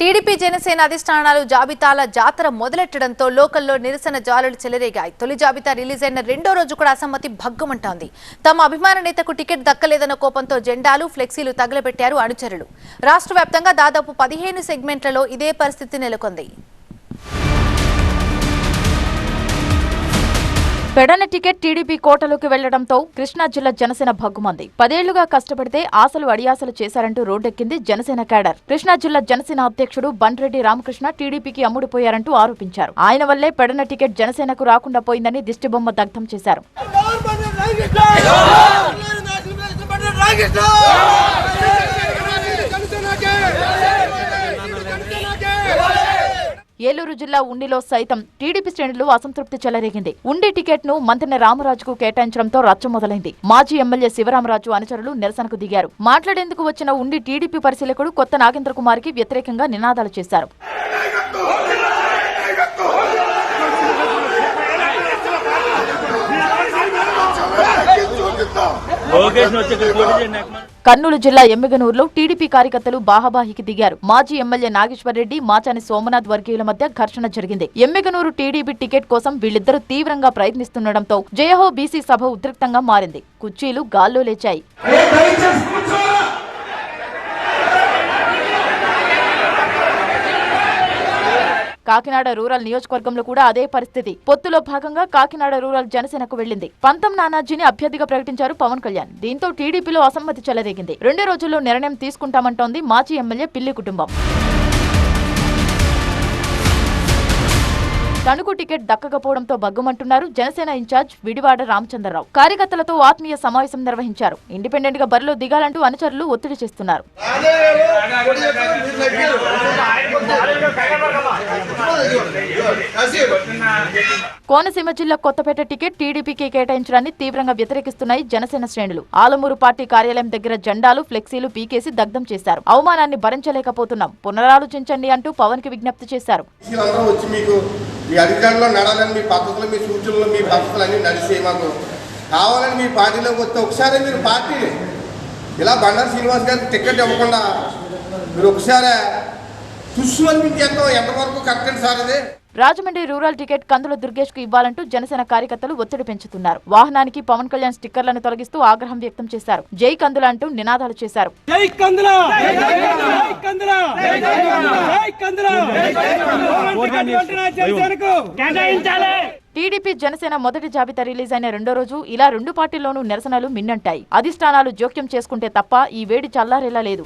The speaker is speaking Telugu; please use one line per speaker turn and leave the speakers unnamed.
టీడీపీ జనసేన అధిష్టానాలు జాబితాల జాతర మొదలెట్టడంతో లోకల్లో నిరసన జాలలు చెలరేగాయి. తొలి జాబితా రిలీజ్ అయిన రెండో రోజు కూడా అసమ్మతి భగ్గమంటోంది. తమ అభిమాన నేతకు టికెట్ దక్కలేదన్న కోపంతో జెండాలు ఫ్లెక్సీలు తగలబెట్టారు అనుచరులు. రాష్ట్ర దాదాపు పదిహేను సెగ్మెంట్లలో ఇదే పరిస్థితి నెలకొంది.
పెడన టికెట్ టీడీపీ కోటలోకి వెళ్ళడంతో కృష్ణా జిల్లా జనసేన భగ్గుమంది. పదేళ్ళుగా కష్టపడితే ఆశలు అడియాసలు చేశారంటూ రోడ్డెక్కింది జనసేన క్యాడర్. కృష్ణా జిల్లా జనసేన అధ్యక్షుడు బండ్రెడ్డి రామకృష్ణ టీడీపీకి అమ్ముడుపోయారంటూ ఆరోపించారు. ఆయన వల్లే పెడన టికెట్ జనసేనకు రాకుండా పోయిందని దిష్టిబొమ్మ దగ్ధం చేశారు. ఏలూరు జిల్లా ఉండిలో సైతం టీడీపీ శ్రేణులు అసంతృప్తి చెలరేగింది. ఉండి టికెట్ను మంత్రి రామరాజుకు కేటాయించడంతో రచ్చ మొదలైంది. మాజీ ఎమ్మెల్యే శివరామరాజు అనుచరులు నిరసనకు దిగారు. మాట్లాడేందుకు వచ్చిన ఉండి టీడీపీ పరిశీలకుడు కొత్త నాగేంద్ర కుమార్కి వ్యతిరేకంగా నినాదాలు చేశారు.
లోకేష్ వచ్చి పోటీ చేయండి
కర్నూలు జిల్లా ఎమ్మిగనూరులో టీడీపీ కార్యకర్తలు బాహాబాహికి దిగారు. మాజీ ఎమ్మెల్యే నాగేశ్వరరెడ్డి మాచాని సోమనాథ్ వర్గీయుల మధ్య ఘర్షణ జరిగింది. ఎమ్మిగనూరు టీడీపీ టికెట్ కోసం వీళ్ళిద్దరూ తీవ్రంగా ప్రయత్నిస్తుండటంతో జయహో బీసీ సభ ఉద్రిక్తంగా మారింది. కుర్చీలు గాల్లో లేచాయి. కాకినాడ రూరల్ నియోజకవర్గంలో కూడా అదే పరిస్థితి. పొత్తులో భాగంగా కాకినాడ రూరల్ జనసేనకు వెళ్ళింది పంతం నానాజీని అభ్యర్థిగా ప్రకటించారు పవన్ కళ్యాణ్. దీంతో టీడీపీలో అసమ్మతి చెలరేగింది. రెండు రోజుల్లో నిర్ణయం తీసుకుంటామంటోంది మాజీ ఎమ్మెల్యే పిల్లి కుటుంబం. తణుకు టికెట్ దక్కకపోవడంతో భగ్గుమంటున్నారు జనసేన ఇన్ఛార్జ్ విడివాడ రామచంద్రరావు. కార్యకర్తలతో ఆత్మీయ సమావేశం నిర్వహించారు. ఇండిపెండెంట్గా బరిలో దిగాలంటూ అనుచరులు ఒత్తిడి చేస్తున్నారు. కోనసీమ జిల్లా కొత్తపేట టికెట్ టీడీపీకి కేటాయించడాన్ని తీవ్రంగా వ్యతిరేకిస్తున్నాయి జనసేన శ్రేణులు. ఆలమూరు పార్టీ కార్యాలయం దగ్గర జెండాలు ఫ్లెక్సీలు పీకేసి దగ్ధం చేశారు. అవమానాన్ని భరించలేకపోతున్నాం. పునరాలోచించండి అంటూ పవన్కి విజ్ఞప్తి చేశారు.
మీ అధికారంలో నడాలని మీ పద్ధతులు మీ సూచనలు మీ పద్ధతులు అన్నీ నడిచే మాకు కావాలని మీ పార్టీలోకి వస్తే ఒకసారి మీరు పార్టీని ఇలా బండారు శ్రీనివాస్ గారికి టికెట్ ఇవ్వకుండా మీరు ఒకసారి తుస్సు అనిపించేస్తాం ఎంతవరకు correct sir
Rajahmundry rural ticket Kandula దుర్గేష్కు ఇవ్వాలంటూ జనసేన కార్యకర్తలు ఒత్తిడి పెంచుతున్నారు. వాహనానికి పవన్ కళ్యాణ్ స్టిక్కర్లను తొలగిస్తూ ఆగ్రహం వ్యక్తం చేశారు. జై కందుల అంటూ నినాదాలు చేశారు.
జై కందుల! జై కందుల! జై కందుల! జనసేనకు కేటాయించాలి.
టీడీపీ జనసేన మొదటి జాబితా రిలీజ్ అయిన రెండో రోజు ఇలా రెండు పార్టీల్లోనూ నిరసనలు మిన్నంటాయి. అధిష్టానాలు జోక్యం చేసుకుంటే తప్ప ఈ వేడి చల్లారేలా లేదు.